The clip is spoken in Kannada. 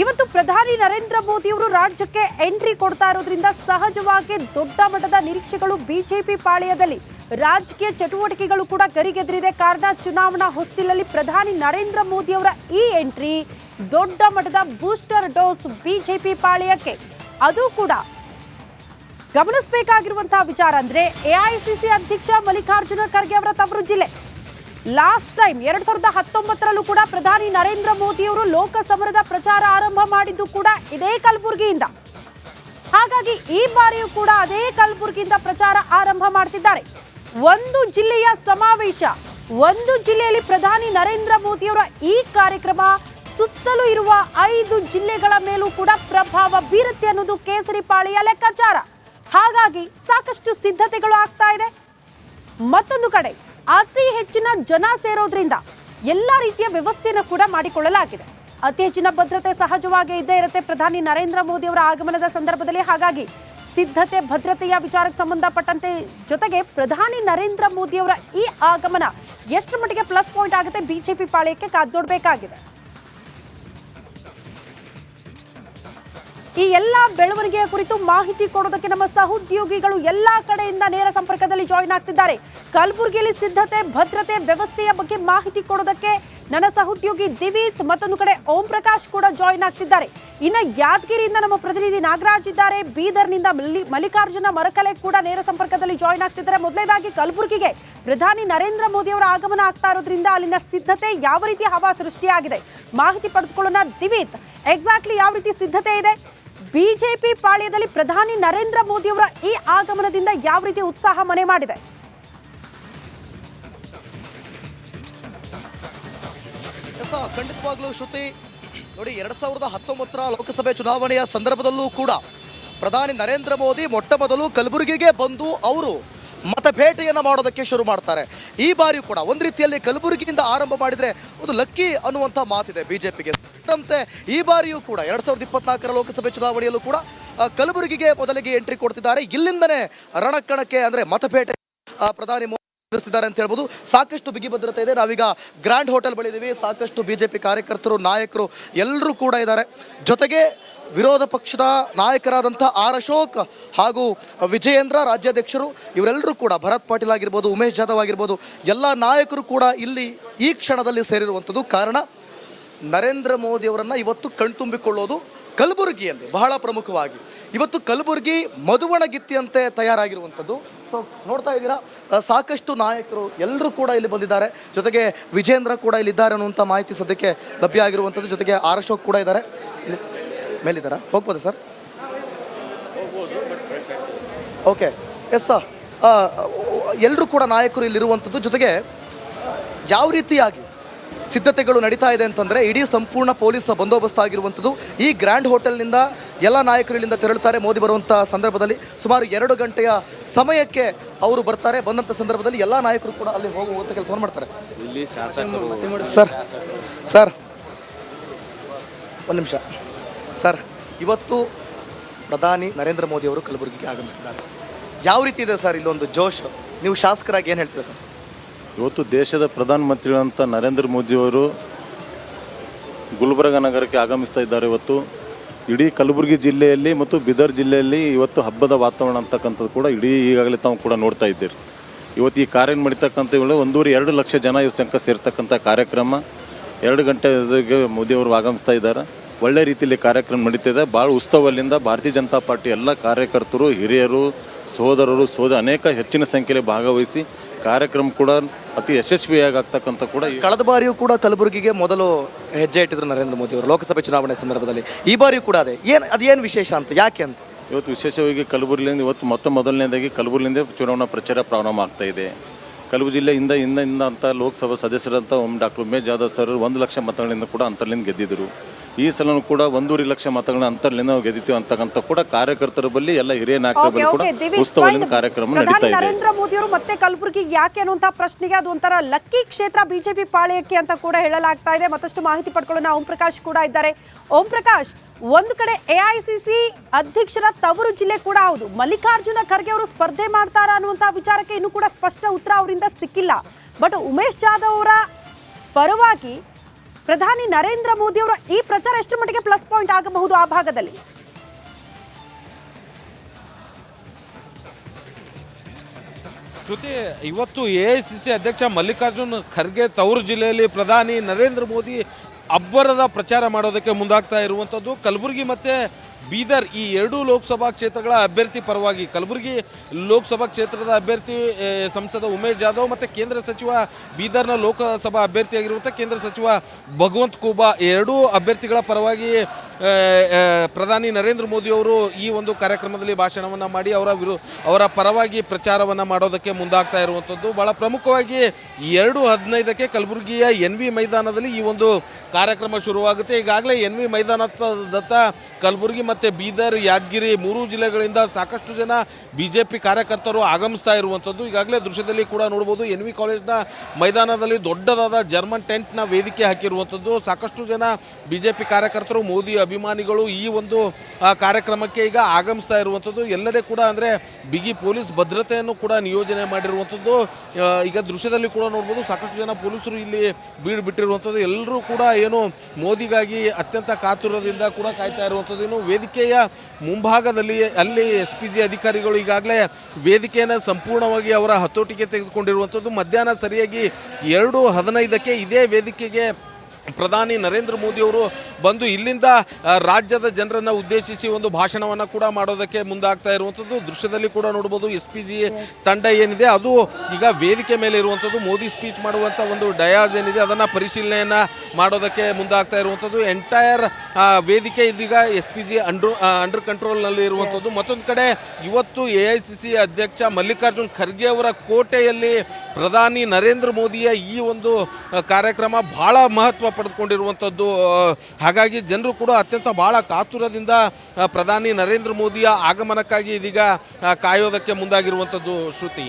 ಇವತ್ತು ಪ್ರಧಾನಿ ನರೇಂದ್ರ ಮೋದಿ ಅವರು ರಾಜ್ಯಕ್ಕೆ ಎಂಟ್ರಿ ಕೊಡ್ತಾ ಇರೋದ್ರಿಂದ ಸಹಜವಾಗಿ ದೊಡ್ಡ ಮಟ್ಟದ ನಿರೀಕ್ಷೆಗಳು ಬಿಜೆಪಿ ಪಾಳ್ಯದಲ್ಲಿ. ರಾಜಕೀಯ ಚಟುವಟಿಕೆಗಳು ಕೂಡ ಗರಿಗೆದರಿದೆ. ಕಾರಣ ಚುನಾವಣಾ ಹೊಸ್ತಿಲಲ್ಲಿ ಪ್ರಧಾನಿ ನರೇಂದ್ರ ಮೋದಿ ಅವರ ಈ ಎಂಟ್ರಿ ದೊಡ್ಡ ಮಟ್ಟದ ಬೂಸ್ಟರ್ ಡೋಸ್ ಬಿಜೆಪಿ ಪಾಳ್ಯಕ್ಕೆ. ಅದು ಕೂಡ ಗಮನಿಸಬೇಕಾಗಿರುವಂತಹ ವಿಚಾರ ಅಂದ್ರೆ ಎಐಸಿಸಿ ಅಧ್ಯಕ್ಷ ಮಲ್ಲಿಕಾರ್ಜುನ ಖರ್ಗೆ ಅವರ ತವರು ಜಿಲ್ಲೆ. ಲಾಸ್ಟ್ ಟೈಮ್ ಎರಡ್ ಸಾವಿರದ ಹತ್ತೊಂಬತ್ತರಲ್ಲೂ ಕೂಡ ಪ್ರಧಾನಿ ನರೇಂದ್ರ ಮೋದಿ ಅವರು ಲೋಕಸಮರದ ಪ್ರಚಾರ ಆರಂಭ ಮಾಡಿದ್ದು ಕೂಡ ಇದೇ ಕಲಬುರಗಿಯಿಂದ. ಹಾಗಾಗಿ ಈ ಬಾರಿಯೂ ಕೂಡ ಅದೇ ಕಲಬುರಗಿಯಿಂದ ಪ್ರಚಾರ ಆರಂಭ ಮಾಡ್ತಿದ್ದಾರೆ. ಒಂದು ಜಿಲ್ಲೆಯ ಸಮಾವೇಶ, ಒಂದು ಜಿಲ್ಲೆಯಲ್ಲಿ ಪ್ರಧಾನಿ ನರೇಂದ್ರ ಮೋದಿಯವರ ಈ ಕಾರ್ಯಕ್ರಮ ಸುತ್ತಲೂ ಇರುವ ಐದು ಜಿಲ್ಲೆಗಳ ಮೇಲೂ ಕೂಡ ಪ್ರಭಾವ ಬೀರುತ್ತೆ ಅನ್ನೋದು ಕೇಸರಿ ಪಾಳಿಯ ಲೆಕ್ಕಾಚಾರ. ಹಾಗಾಗಿ ಸಾಕಷ್ಟು ಸಿದ್ಧತೆಗಳು ಆಗ್ತಾ ಇದೆ. ಮತ್ತೊಂದು ಕಡೆ ಅತಿ ಹೆಚ್ಚಿನ ಜನ ಸೇರೋದ್ರಿಂದ ಎಲ್ಲ ರೀತಿಯ ವ್ಯವಸ್ಥೆಯನ್ನು ಕೂಡ ಮಾಡಿಕೊಳ್ಳಲಾಗಿದೆ. ಅತಿ ಹೆಚ್ಚಿನ ಭದ್ರತೆ ಸಹಜವಾಗಿ ಇದ್ದೇ ಇರುತ್ತೆ. ಪ್ರಧಾನಿ ನರೇಂದ್ರ ಮೋದಿ ಅವರ ಆಗಮನದ ಸಂದರ್ಭದಲ್ಲಿ ಹಾಗಾಗಿ ಸಿದ್ಧತೆ, ಭದ್ರತೆಯ ವಿಚಾರಕ್ಕೆ ಸಂಬಂಧಪಟ್ಟಂತೆ ಜೊತೆಗೆ ಪ್ರಧಾನಿ ನರೇಂದ್ರ ಮೋದಿ ಅವರ ಈ ಆಗಮನ ಎಷ್ಟು ಮಟ್ಟಿಗೆ ಪ್ಲಸ್ ಪಾಯಿಂಟ್ ಆಗುತ್ತೆ? ಬಿಜೆಪಿ ಪಾಳ್ಯಕ್ಕೆ ಕಾದ್ ನೋಡಬೇಕಾಗಿದೆ. ಈ ಎಲ್ಲ ಬೆಳವಣಿಗೆಯ ಕುರಿತು ಮಾಹಿತಿ ಕೊಡೋದಕ್ಕೆ ನಮ್ಮ ಸಹೋದ್ಯೋಗಿಗಳು ಎಲ್ಲಾ ಕಡೆಯಿಂದ ನೇರ ಸಂಪರ್ಕದಲ್ಲಿ ಜಾಯಿನ್ ಆಗ್ತಿದ್ದಾರೆ. ಕಲಬುರಗಿಯಲ್ಲಿ ಸಿದ್ಧತೆ, ಭದ್ರತೆ, ವ್ಯವಸ್ಥೆಯ ಬಗ್ಗೆ ಮಾಹಿತಿ ಕೊಡೋದಕ್ಕೆ ನನ್ನ ಸಹೋದ್ಯೋಗಿ ದಿವೀತ್ ಮತ್ತೊಂದು ಕಡೆ ಓಂ ಪ್ರಕಾಶ್ ಕೂಡ ಜಾಯಿನ್ ಆಗ್ತಿದ್ದಾರೆ. ಇನ್ನು ಯಾದಗಿರಿಯಿಂದ ನಮ್ಮ ಪ್ರತಿನಿಧಿ ನಾಗರಾಜ್ ಇದ್ದಾರೆ. ಬೀದರ್ನಿಂದ ಮಲ್ಲಿ- ಮಲ್ಲಿಕಾರ್ಜುನ ಮರಕಲೆ ಕೂಡ ನೇರ ಸಂಪರ್ಕದಲ್ಲಿ ಜಾಯಿನ್ ಆಗ್ತಿದ್ದಾರೆ. ಮೊದಲನೇದಾಗಿ ಕಲಬುರಗಿಗೆ ಪ್ರಧಾನಿ ನರೇಂದ್ರ ಮೋದಿ ಅವರ ಆಗಮನ ಆಗ್ತಾ ಇರೋದ್ರಿಂದ ಅಲ್ಲಿನ ಸಿದ್ಧತೆ ಯಾವ ರೀತಿ ಹವಾ ಸೃಷ್ಟಿಯಾಗಿದೆ? ಮಾಹಿತಿ ಪಡೆದುಕೊಳ್ಳೋಣ ದಿವೀತ್. ಎಕ್ಸಾಕ್ಟ್ಲಿ ಯಾವ ರೀತಿ ಸಿದ್ಧತೆ ಇದೆ? ಬಿಜೆಪಿ ಪಾಳ್ಯದಲ್ಲಿ ಪ್ರಧಾನಿ ನರೇಂದ್ರ ಮೋದಿ ಅವರ ಈ ಆಗಮನದಿಂದ ಯಾವ ರೀತಿ ಉತ್ಸಾಹ ಮನೆ ಮಾಡಿದೆ? ಖಂಡಿತವಾಗ್ಲೂ ಶ್ರುತಿ. ನೋಡಿ, ಎರಡ್ ಸಾವಿರದ ಹತ್ತೊಂಬತ್ತರ ಲೋಕಸಭೆ ಚುನಾವಣೆಯ ಸಂದರ್ಭದಲ್ಲೂ ಕೂಡ ಪ್ರಧಾನಿ ನರೇಂದ್ರ ಮೋದಿ ಮೊಟ್ಟ ಮೊದಲು ಕಲಬುರಗಿಗೆ ಬಂದು ಅವರು ಮತಭೇಟೆಯನ್ನು ಮಾಡೋದಕ್ಕೆ ಶುರು ಮಾಡ್ತಾರೆ. ಈ ಬಾರಿಯೂ ಕೂಡ ಒಂದು ರೀತಿಯಲ್ಲಿ ಕಲಬುರಗಿಯಿಂದ ಆರಂಭ ಮಾಡಿದರೆ ಒಂದು ಲಕ್ಕಿ ಅನ್ನುವಂಥ ಮಾತಿದೆ ಬಿ ಜೆ ಪಿಗೆ ಈ ಬಾರಿಯೂ ಕೂಡ ಎರಡು ಸಾವಿರದ ಇಪ್ಪತ್ನಾಲ್ಕರ ಲೋಕಸಭೆ ಚುನಾವಣೆಯಲ್ಲೂ ಕೂಡ ಕಲಬುರಗಿಗೆ ಮೊದಲಿಗೆ ಎಂಟ್ರಿ ಕೊಡ್ತಿದ್ದಾರೆ. ಇಲ್ಲಿಂದನೇ ರಣಕ್ಕಣಕ್ಕೆ ಅಂದರೆ ಮತಭೇಟೆ ಆ, ಪ್ರಧಾನಿ ಿದ್ದಾರೆ ಅಂತ ಹೇಳ್ಬೋದು. ಸಾಕಷ್ಟು ಬಿಗಿ ಭದ್ರತೆ ಇದೆ. ನಾವೀಗ ಗ್ರ್ಯಾಂಡ್ ಹೋಟೆಲ್ ಬಳಿ ಸಾಕಷ್ಟು ಬಿಜೆಪಿ ಕಾರ್ಯಕರ್ತರು ನಾಯಕರು ಎಲ್ಲರೂ ಕೂಡ ಇದ್ದಾರೆ. ಜೊತೆಗೆ ವಿರೋಧ ಪಕ್ಷದ ನಾಯಕರಾದಂಥ ಆರ್ ಅಶೋಕ್ ಹಾಗೂ ವಿಜಯೇಂದ್ರ ರಾಜ್ಯಾಧ್ಯಕ್ಷರು, ಇವರೆಲ್ಲರೂ ಕೂಡ ಭರತ್ ಪಾಟೀಲ್ ಆಗಿರ್ಬೋದು, ಉಮೇಶ್ ಜಾಧವ್ ಆಗಿರ್ಬೋದು, ಎಲ್ಲ ನಾಯಕರು ಕೂಡ ಇಲ್ಲಿ ಈ ಕ್ಷಣದಲ್ಲಿ ಸೇರಿರುವಂಥದ್ದು ಕಾರಣ ನರೇಂದ್ರ ಮೋದಿ ಅವರನ್ನ ಇವತ್ತು ಕಣ್ತುಂಬಿಕೊಳ್ಳೋದು ಕಲಬುರಗಿಯಲ್ಲಿ ಬಹಳ ಪ್ರಮುಖವಾಗಿ. ಇವತ್ತು ಕಲಬುರಗಿ ಮಧುವಣಗಿತ್ತಿಯಂತೆ ತಯಾರಾಗಿರುವಂಥದ್ದು. ಸೊ ನೋಡ್ತಾ ಇದ್ದೀರಾ? ಸಾಕಷ್ಟು ನಾಯಕರು ಎಲ್ಲರೂ ಕೂಡ ಇಲ್ಲಿ ಬಂದಿದ್ದಾರೆ. ಜೊತೆಗೆ ವಿಜೇಂದ್ರ ಕೂಡ ಇಲ್ಲಿದ್ದಾರೆ ಅನ್ನುವಂಥ ಮಾಹಿತಿ ಸದ್ಯಕ್ಕೆ ಲಭ್ಯ ಆಗಿರುವಂಥದ್ದು. ಜೊತೆಗೆ ಆರ್ ಅಶೋಕ್ ಕೂಡ ಇದ್ದಾರೆ. ಮೇಲಿದ್ದಾರಾ? ಹೋಗ್ಬೋದಾ ಸರ್? ಓಕೆ. Yes sir. ಎಲ್ಲರೂ ಕೂಡ ನಾಯಕರು ಇಲ್ಲಿರುವಂಥದ್ದು ಜೊತೆಗೆ ಯಾವ ರೀತಿಯಾಗಿ ಸಿದ್ಧತೆಗಳು ನಡೀತಾ ಇದೆ ಅಂತಂದರೆ ಇಡೀ ಸಂಪೂರ್ಣ ಪೊಲೀಸ್ ಬಂದೋಬಸ್ತ್ ಆಗಿರುವಂಥದ್ದು ಈ ಗ್ರ್ಯಾಂಡ್ ಹೋಟೆಲ್ನಿಂದ ಎಲ್ಲ ನಾಯಕರು ಇಲ್ಲಿಂದ ತೆರಳುತ್ತಾರೆ ಮೋದಿ ಬರುವಂಥ ಸಂದರ್ಭದಲ್ಲಿ. ಸುಮಾರು ಎರಡು ಗಂಟೆಯ ಸಮಯಕ್ಕೆ ಅವರು ಬರ್ತಾರೆ. ಬಂದಂಥ ಸಂದರ್ಭದಲ್ಲಿ ಎಲ್ಲ ನಾಯಕರು ಕೂಡ ಅಲ್ಲಿ ಹೋಗುವಂಥ ಕೆಲಸವನ್ನು ಮಾಡ್ತಾರೆ. Sir sir. ಒಂದು ನಿಮಿಷ. ಸರ್, ಇವತ್ತು ಪ್ರಧಾನಿ ನರೇಂದ್ರ ಮೋದಿ ಅವರು ಕಲಬುರಗಿಗೆ ಆಗಮಿಸ್ತಿದ್ದಾರೆ. ಯಾವ ರೀತಿ ಇದೆ ಸರ್ ಇಲ್ಲೊಂದು ಜೋಶ್? ನೀವು ಶಾಸಕರಾಗಿ ಏನು ಹೇಳ್ತೀರಾ ಸರ್? ಇವತ್ತು ದೇಶದ ಪ್ರಧಾನಮಂತ್ರಿಗಳಂತ ನರೇಂದ್ರ ಮೋದಿಯವರು ಗುಲ್ಬರ್ಗ ನಗರಕ್ಕೆ ಆಗಮಿಸ್ತಾ ಇದ್ದಾರೆ ಇವತ್ತು. ಇಡೀ ಕಲಬುರಗಿ ಜಿಲ್ಲೆಯಲ್ಲಿ ಮತ್ತು ಬೀದರ್ ಜಿಲ್ಲೆಯಲ್ಲಿ ಇವತ್ತು ಹಬ್ಬದ ವಾತಾವರಣ ಅಂತಕ್ಕಂಥದ್ದು ಕೂಡ ಇಡೀ ಈಗಾಗಲೇ ತಾವು ಕೂಡ ನೋಡ್ತಾ ಇದ್ದೀರಿ. ಇವತ್ತು ಈ ಕಾರ್ಯ ಮಾಡಿರ್ತಕ್ಕಂಥ ಇವುಗಳು ಒಂದೂವರೆ ಎರಡು ಲಕ್ಷ ಜನ ಇವ್ರ ಸಂಖ್ಯೆ ಸೇರ್ತಕ್ಕಂಥ ಕಾರ್ಯಕ್ರಮ. ಎರಡು ಗಂಟೆಗೆ ಮೋದಿಯವರು ಆಗಮಿಸ್ತಾ ಇದ್ದಾರೆ. ಒಳ್ಳೆ ರೀತಿಯಲ್ಲಿ ಕಾರ್ಯಕ್ರಮ ನಡೀತಿದೆ. ಭಾಳ ಉತ್ಸವದಿಂದ ಭಾರತೀಯ ಜನತಾ ಪಾರ್ಟಿ ಎಲ್ಲ ಕಾರ್ಯಕರ್ತರು ಹಿರಿಯರು ಸೋದರರು ಸೋದ ಅನೇಕ ಹೆಚ್ಚಿನ ಸಂಖ್ಯೆಯಲ್ಲಿ ಭಾಗವಹಿಸಿ ಕಾರ್ಯಕ್ರಮ ಕೂಡ ಅತಿ ಯಶಸ್ವಿಯಾಗಿ ಆಗ್ತಕ್ಕಂಥ ಕೂಡ ಕಳೆದ ಬಾರಿಯೂ ಕೂಡ ಕಲಬುರಗಿಗೆ ಮೊದಲು ಹೆಜ್ಜೆ ಇಟ್ಟಿದ್ರು ನರೇಂದ್ರ ಮೋದಿ ಅವರು ಲೋಕಸಭೆ ಚುನಾವಣೆ ಸಂದರ್ಭದಲ್ಲಿ. ಈ ಬಾರಿಯೂ ಕೂಡ ಅದೇ. ಏನು ಅದೇನು ವಿಶೇಷ ಅಂತ? ಯಾಕೆ ಅಂತ? ಇವತ್ತು ವಿಶೇಷವಾಗಿ ಕಲಬುರಗಿಯಿಂದ ಇವತ್ತು ಮೊತ್ತ ಮೊದಲನೇದಾಗಿ ಕಲಬುರಗಿಯಿಂದ ಚುನಾವಣಾ ಪ್ರಚಾರ ಪ್ರಾರಂಭ ಆಗ್ತಾ ಇದೆ. ಕಲಬುರಗಿ ಜಿಲ್ಲೆಯಿಂದ ಇಂದ ಇಂದ ಅಂತ ಲೋಕಸಭಾ ಸದಸ್ಯರಂತ ಒಮ್ಮೆ ಡಾಕ್ಟರ್ ಉಮೇಶ್ ಜಾಧವ್ ಸರ್ ಒಂದು ಲಕ್ಷ ಮತಗಳಿಂದ ಕೂಡ ಅಂತರ್ಲಿಂದ ಗೆದ್ದಿದ್ರು ಈ ಸಲನೂ ಕೂಡ ಒಂದೂವರೆ ಲಕ್ಷ ಮತಗಳನ್ನ ಅಂತರ್ಲಿಂದ ನಾವು ಗೆದ್ದಿತೀವಿ ಅಂತಕ್ಕಂಥ ಕೂಡ ಕಾರ್ಯಕರ್ತರ ಬಳಿ ಎಲ್ಲ ಹಿರಿಯ ನಾಯಕರ ಬಳಿ ಕೂಡ ಓಕೆ ಉತ್ಸವದಿಂದ ಕಾರ್ಯಕ್ರಮ ನಡೀತಾ ಪ್ರಧಾನಿ ಇದೆ. ನರೇಂದ್ರ ಮೋದಿ ಅವರು ಮತ್ತೆ ಕಲಬುರಗಿಗೆ ಯಾಕೆ ಅನ್ನುವಂತಹ ಪ್ರಶ್ನೆಗೆ ಅದು ಒಂಥರ ಲಕ್ಕಿ ಕ್ಷೇತ್ರ ಬಿಜೆಪಿ ಪಾಳ್ಯಕ್ಕೆ ಅಂತ ಕೂಡ ಹೇಳಲಾಗ್ತಾ ಇದೆ. ಮತ್ತಷ್ಟು ಮಾಹಿತಿ ಪಡ್ಕೊಳ್ಳೋಣ ಓಂ ಪ್ರಕಾಶ್ ಕೂಡ ಇದ್ದಾರೆ. ಓಂ ಪ್ರಕಾಶ್ ಒಂದು ಕಡೆ ಎಐಸಿಸಿ ಅಧ್ಯಕ್ಷರ ತವರು ಜಿಲ್ಲೆ ಕೂಡ ಹೌದು. ಮಲ್ಲಿಕಾರ್ಜುನ ಖರ್ಗೆ ಅವರು ಸ್ಪರ್ಧೆ ಮಾಡ್ತಾರ ಅನ್ನುವಂತಹ ವಿಚಾರಕ್ಕೆ ಇನ್ನು ಕೂಡ ಸ್ಪಷ್ಟ ಉತ್ತರ ಅವರಿಂದ ಸಿಕ್ಕಿಲ್ಲ. ಬಟ್ ಉಮೇಶ್ ಜಾಧವ್ ಅವರ ಪರವಾಗಿ ಪ್ರಧಾನಿ ನರೇಂದ್ರ ಮೋದಿ ಅವರ ಈ ಪ್ರಚಾರ ಎಷ್ಟು ಮಟ್ಟಿಗೆ ಪ್ಲಸ್ ಪಾಯಿಂಟ್ ಆಗಬಹುದು ಆ ಭಾಗದಲ್ಲಿ? ಶ್ರುತಿ, ಇವತ್ತು ಎ ಐ ಸಿ ಸಿ ಅಧ್ಯಕ್ಷ ಮಲ್ಲಿಕಾರ್ಜುನ್ ಖರ್ಗೆ ತವರು ಜಿಲ್ಲೆಯಲ್ಲಿ ಪ್ರಧಾನಿ ನರೇಂದ್ರ ಮೋದಿ ಅಬ್ಬರದ ಪ್ರಚಾರ ಮಾಡೋದಕ್ಕೆ ಮುಂದಾಗ್ತಾ ಇರುವಂಥದ್ದು ಕಲಬುರಗಿ ಮತ್ತು ಬೀದರ್ ಈ ಎರಡೂ ಲೋಕಸಭಾ ಕ್ಷೇತ್ರಗಳ ಅಭ್ಯರ್ಥಿ ಪರವಾಗಿ ಕಲಬುರಗಿ ಲೋಕಸಭಾ ಕ್ಷೇತ್ರದ ಅಭ್ಯರ್ಥಿ ಸಂಸದ ಉಮೇಶ್ ಜಾಧವ್ ಮತ್ತು ಕೇಂದ್ರ ಸಚಿವ ಬೀದರ್ನ ಲೋಕಸಭಾ ಅಭ್ಯರ್ಥಿಯಾಗಿರುವಂಥ ಕೇಂದ್ರ ಸಚಿವ ಭಗವಂತ್ ಕೂಬಾ ಎರಡೂ ಅಭ್ಯರ್ಥಿಗಳ ಪರವಾಗಿ ಪ್ರಧಾನಿ ನರೇಂದ್ರ ಮೋದಿ ಅವರು ಈ ಒಂದು ಕಾರ್ಯಕ್ರಮದಲ್ಲಿ ಭಾಷಣವನ್ನು ಮಾಡಿ ಅವರ ವಿರು, ಅವರ ಪರವಾಗಿ ಪ್ರಚಾರವನ್ನು ಮಾಡೋದಕ್ಕೆ ಮುಂದಾಗ್ತಾ ಇರುವಂಥದ್ದು. ಭಾಳ ಪ್ರಮುಖವಾಗಿ ಎರಡು ಹದಿನೈದಕ್ಕೆ ಕಲಬುರಗಿಯ ಎನ್ ವಿ ಮೈದಾನದಲ್ಲಿ ಈ ಒಂದು ಕಾರ್ಯಕ್ರಮ ಶುರುವಾಗುತ್ತೆ. ಈಗಾಗಲೇ ಎನ್ ವಿ ಮೈದಾನದತ್ತ ಕಲಬುರಗಿ ಮತ್ತು ಬೀದರ್, ಯಾದಗಿರಿ ಮೂರು ಜಿಲ್ಲೆಗಳಿಂದ ಸಾಕಷ್ಟು ಜನ ಬಿ ಜೆ ಪಿ ಕಾರ್ಯಕರ್ತರು ಆಗಮಿಸ್ತಾ ಇರುವಂಥದ್ದು. ಈಗಾಗಲೇ ದೃಶ್ಯದಲ್ಲಿ ಕೂಡ ನೋಡ್ಬೋದು ಎನ್ ವಿ ಕಾಲೇಜ್ನ ಮೈದಾನದಲ್ಲಿ ದೊಡ್ಡದಾದ ಜರ್ಮನ್ ಟೆಂಟ್ನ ವೇದಿಕೆ ಹಾಕಿರುವಂಥದ್ದು. ಸಾಕಷ್ಟು ಜನ ಬಿ ಜೆ ಪಿ ಕಾರ್ಯಕರ್ತರು ಮೋದಿ ಅಭಿಮಾನಿಗಳು ಈ ಒಂದು ಕಾರ್ಯಕ್ರಮಕ್ಕೆ ಈಗ ಆಗಮಿಸ್ತಾ ಇರುವಂಥದ್ದು. ಎಲ್ಲೆಡೆ ಕೂಡ ಅಂದರೆ ಬಿಗಿ ಪೊಲೀಸ್ ಭದ್ರತೆಯನ್ನು ಕೂಡ ನಿಯೋಜನೆ ಮಾಡಿರುವಂಥದ್ದು. ಈಗ ದೃಶ್ಯದಲ್ಲಿ ಕೂಡ ನೋಡ್ಬೋದು, ಸಾಕಷ್ಟು ಜನ ಪೊಲೀಸರು ಇಲ್ಲಿ ಬೀಡು ಬಿಟ್ಟಿರುವಂಥದ್ದು. ಎಲ್ಲರೂ ಕೂಡ ಏನು ಮೋದಿಗಾಗಿ ಅತ್ಯಂತ ಕಾತುರದಿಂದ ಕೂಡ ಕಾಯ್ತಾ ಇರುವಂಥದ್ದು. ಇನ್ನು ವೇದಿಕೆಯ ಮುಂಭಾಗದಲ್ಲಿ, ಅಲ್ಲಿ ಎಸ್ ಅಧಿಕಾರಿಗಳು ಈಗಾಗಲೇ ವೇದಿಕೆಯನ್ನು ಸಂಪೂರ್ಣವಾಗಿ ಅವರ ಹತೋಟಿಗೆ ತೆಗೆದುಕೊಂಡಿರುವಂಥದ್ದು. ಮಧ್ಯಾಹ್ನ ಸರಿಯಾಗಿ ಎರಡು ಹದಿನೈದಕ್ಕೆ ಇದೇ ವೇದಿಕೆಗೆ ಪ್ರಧಾನಿ ನರೇಂದ್ರ ಮೋದಿ ಅವರು ಬಂದು ಇಲ್ಲಿಂದ ರಾಜ್ಯದ ಜನರನ್ನು ಉದ್ದೇಶಿಸಿ ಒಂದು ಭಾಷಣವನ್ನು ಕೂಡ ಮಾಡೋದಕ್ಕೆ ಮುಂದಾಗ್ತಾ ಇರುವಂಥದ್ದು ದೃಶ್ಯದಲ್ಲಿ ಕೂಡ ನೋಡ್ಬೋದು ಎಸ್ ಪಿ ಜಿ ತಂಡ ಏನಿದೆ. ಅದು ಈಗ ವೇದಿಕೆ ಮೇಲೆ ಇರುವಂಥದ್ದು ಮೋದಿ ಸ್ಪೀಚ್ ಮಾಡುವಂಥ ಒಂದು ಡಯಾಸ್ ಏನಿದೆ ಅದನ್ನು ಪರಿಶೀಲನೆಯನ್ನು ಮಾಡೋದಕ್ಕೆ ಮುಂದಾಗ್ತಾ ಇರುವಂಥದ್ದು ಎಂಟೈರ್ ವೇದಿಕೆ ಇದೀಗ S P G under under ಕಂಟ್ರೋಲ್ನಲ್ಲಿ ಇರುವಂಥದ್ದು ಮತ್ತೊಂದು ಕಡೆ ಇವತ್ತು ಎ ಐ ಸಿ ಸಿ ಅಧ್ಯಕ್ಷ ಮಲ್ಲಿಕಾರ್ಜುನ್ ಖರ್ಗೆ ಅವರ ಕೋಟೆಯಲ್ಲಿ ಪ್ರಧಾನಿ ನರೇಂದ್ರ ಮೋದಿಯ ಈ ಒಂದು ಕಾರ್ಯಕ್ರಮ ಬಹಳ ಮಹತ್ವ ಪಡೆದುಕೊಂಡಿರುವಂಥದ್ದು ಹಾಗಾಗಿ ಜನರು ಕೂಡ ಅತ್ಯಂತ ಭಾಳ ಕಾತುರದಿಂದ ಪ್ರಧಾನಿ ನರೇಂದ್ರ ಮೋದಿಯ ಆಗಮನಕ್ಕಾಗಿ ಇದೀಗ ಕಾಯೋದಕ್ಕೆ ಮುಂದಾಗಿರುವಂಥದ್ದು ಶ್ರುತಿ.